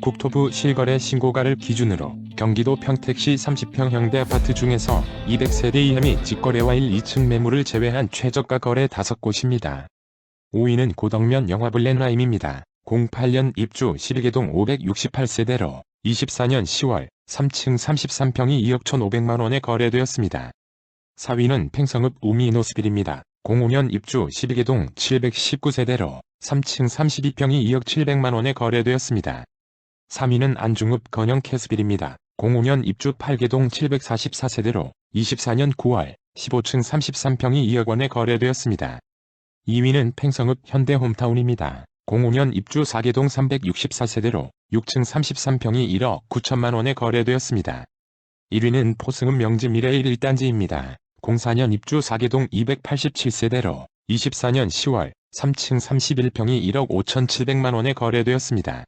국토부 실거래 신고가를 기준으로 경기도 평택시 30평 형대 아파트 중에서 200세대 이하 및 직거래와 1, 2층 매물을 제외한 최저가 거래 5곳입니다. 5위는 고덕면 영화블렌라임입니다. 08년 입주 12개동 568세대로 24년 10월 3층 33평이 2억 1,500만원에 거래되었습니다. 4위는 팽성읍 우미노스빌입니다. 05년 입주 12개동 719세대로 3층 32평이 2억 700만원에 거래되었습니다. 3위는 안중읍 건영 캐스빌입니다. 05년 입주 8개동 744세대로 24년 9월 15층 33평이 2억 원에 거래되었습니다. 2위는 팽성읍 현대홈타운입니다. 05년 입주 4개동 364세대로 6층 33평이 1억 9천만 원에 거래되었습니다. 1위는 포승읍 명지 미래 1단지입니다. 04년 입주 4개동 287세대로 24년 10월 3층 31평이 1억 5,700만 원에 거래되었습니다.